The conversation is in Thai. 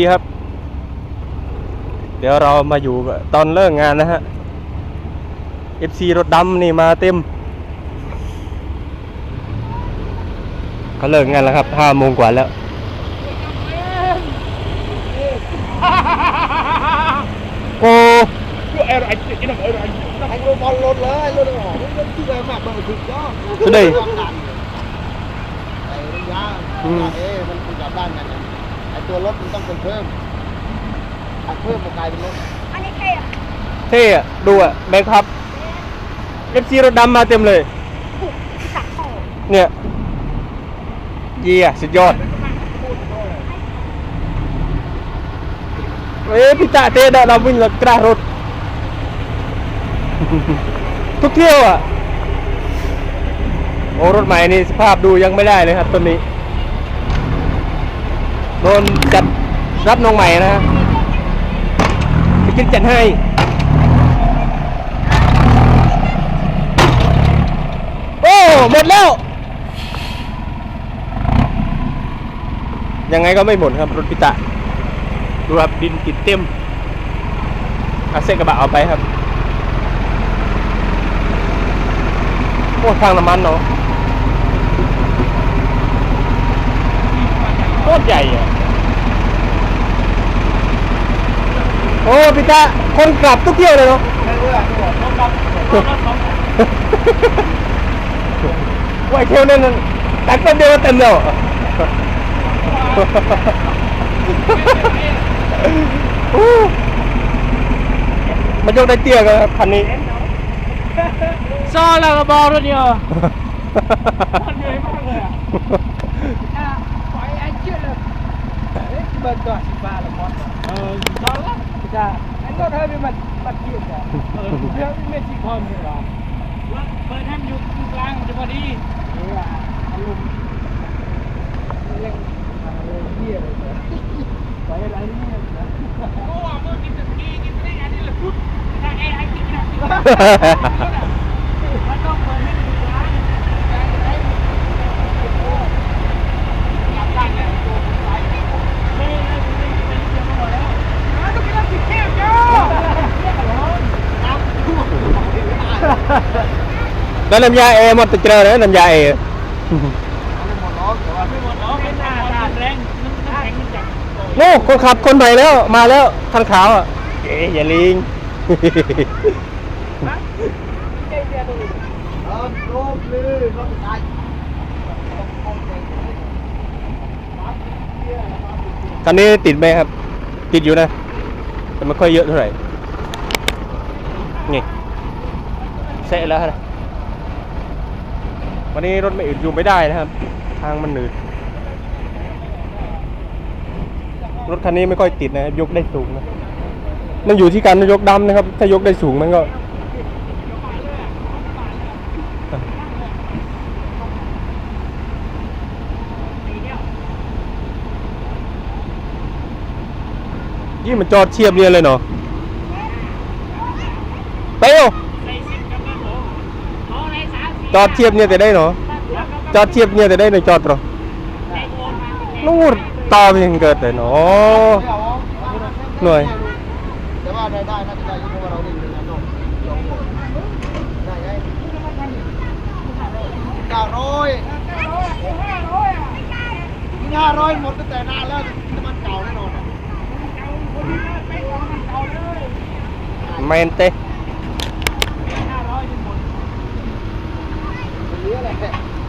ดีครับ เดี๋ยวเรามาอยู่กับตอนเลิกงานนะฮะ FC รถดำนี่มาเต็มเขาเลิกงานแล้วครับห้าโมงกว่าแล้ว โอ้ Yo era anh chị nó era anh. anh luôn con lột เลย luôn rồi nó nó chỉ là mặt bằng thịt đó Cái gì? Con đàn. Đấy, đánh giá Ừ. là ê มันคุยกับด้านกันเนี่ยไอ ตัวรถมันต้องเป็นเพิ่มอัดเพิ่มมากลายเป็นรถอันนี้เท่อะเท่อะดูอะแบงค์ครับ FC รถดำมาเต็มเลยสักโซ่เนี่ยเยี่ยสุดยอดเอ้ยพี่ตาเตะดะเราวิ่งรถกระรถ ทุกเที่ยวอะ โอ้รถใหม่นี่สภาพดูยังไม่ได้เลยครับตัวนี้ โดนจัดรับน้องใหม่นะฮะพี่กิ๊กจัดให้โอ้หมดแล้ว ยังไงก็ไม่หมดครับ รถพิตะดูครับดินติดเต็มเอาเส้นกระบะเอาไปครับโอ้ทางน้ำมันเนาะโคตรใหญ่อะโอ้พิตะคนกลับทุกเที่ยวเลยเนาะว่าไอ้เที่ยวนั่นน่ะตัดแป๊บเดียวก็เต็มแล้วอะโอ้มันยกได้เตี้ยกันครับคันนี้ Sao là cái bò rồi nhờ. Con người mắc rồi à? À, phải anh chưa được. Đấy, bên đó thì ba là con. Ờ, đó lắm. Dạ, anh có hơi bị mặt mặt kia kìa. Ờ, theo cái mê chi con rồi đó. Bên em dục lang cho vào đi. Thế là anh lùng. Lên à, lên kia rồi kìa. Phải lại đi. Ô, à, mơ cái cái cái cái anh đi là phút. Là em anh kỹ năng. มันต้องเปิดให้ดูร้านได้ได้หลับได้เนี่ยตัวไปไม่ได้ไม่ได้เป็นเรื่องหมดแล้วอ้าวต้องกินน้ำพริกแห้งจ้าเรียกอะไรน้ำท่วม แล้วน้ำยาเอหมดตะเจริญเลยน้ำยาเอม่หมดล้อแต่ว่าไม่หมดอ๋อเป็นหน้าตาแรงน้ำแข็งมันจับโอ้คนขับคนใหม่แล้ว มาแล้วคันขาวอะเอ๊ะอย่าลิงใจเดียวดูเออโลบเลยรถตายคันนี้ติดไหมครับ ติดอยู่นะ แต่ไม่ค่อยเยอะเท่าไหร่ นี่ เสะแล้วนะวันนี้รถไม่อึดอยู่ไม่ได้นะครับ ทางมันหนืด รถคันนี้ไม่ค่อยติดนะยกได้สูงนะมันอยู่ที่การยกดำนะครับ ถ้ายกได้สูงมันก็ยี่มันจอดเทียบเนี่ยเลยเนาะเปียว ใส่ซิปกับมันโอ้โหใน สามสี่จอดเทียบเนี่ยแต่ได้เนาะจอดเทียบเนี่ยแต่ได้เน